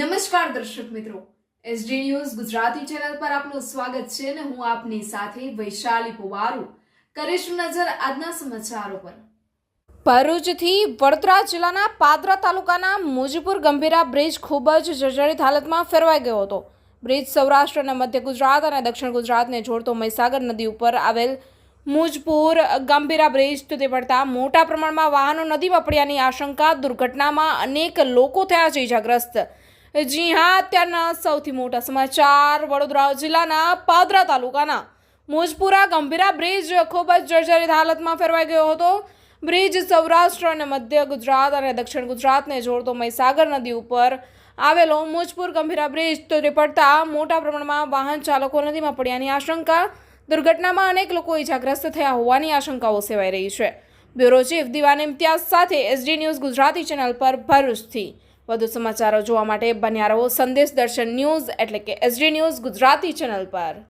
નમસ્કાર દર્શક મિત્રો. એસડી ન્યૂઝ ગુજરાતી ચેનલ પર આપનું સ્વાગત છે અને હું આપની સાથે વૈશાલી પુવારુ. કરીશું નજર આજના સમાચારો પર. ભરૂચથી વડોદરા જિલ્લાના પાદરા તાલુકાના મુજપુર ગંભીરા બ્રિજ ખૂબ જ જર્જરિત હાલતમાં ફેરવાઈ ગયો હતો. બ્રિજ સૌરાષ્ટ્ર અને મધ્ય ગુજરાત અને દક્ષિણ ગુજરાતને જોડતો મહીસાગર નદી ઉપર આવેલ મુજપુર ગંભીરા બ્રિજ તૂટી પડતા મોટા પ્રમાણમાં વાહનો નદીમાં પડ્યાની આશંકા દુર્ઘટનામાં અનેક લોકો થયા છે ઇજાગ્રસ્ત જી હા, અત્યારના સૌથી મોટા સમાચાર. વડોદરા જિલ્લાના પાદરા તાલુકાના મોજપુરા ગંભીરા બ્રિજ ખૂબ જ જર્જરિત હાલતમાં ફેરવાઈ ગયો હતો. બ્રિજ સૌરાષ્ટ્ર અને મધ્ય ગુજરાત અને દક્ષિણ ગુજરાતને જોડતો મહીસાગર નદી ઉપર આવેલો મોજપુર ગંભીરા બ્રિજ તૂટી પડતા મોટા પ્રમાણમાં વાહન ચાલકો નદીમાં પડ્યાની આશંકા. દુર્ઘટનામાં અનેક લોકો ઇજાગ્રસ્ત થયા હોવાની આશંકાઓ સેવાઈ રહી છે. બ્યુરો ચીફ દિવાન ઇમ્તિયાઝ સાથે એસડી ન્યૂઝ ગુજરાતી ચેનલ પર ભરૂચથી. વધુ સમાચારો જોવા માટે બન્યા રહો સંદેશ દર્શન ન્યૂઝ એટલે કે એસડી ન્યૂઝ ગુજરાતી ચેનલ પર.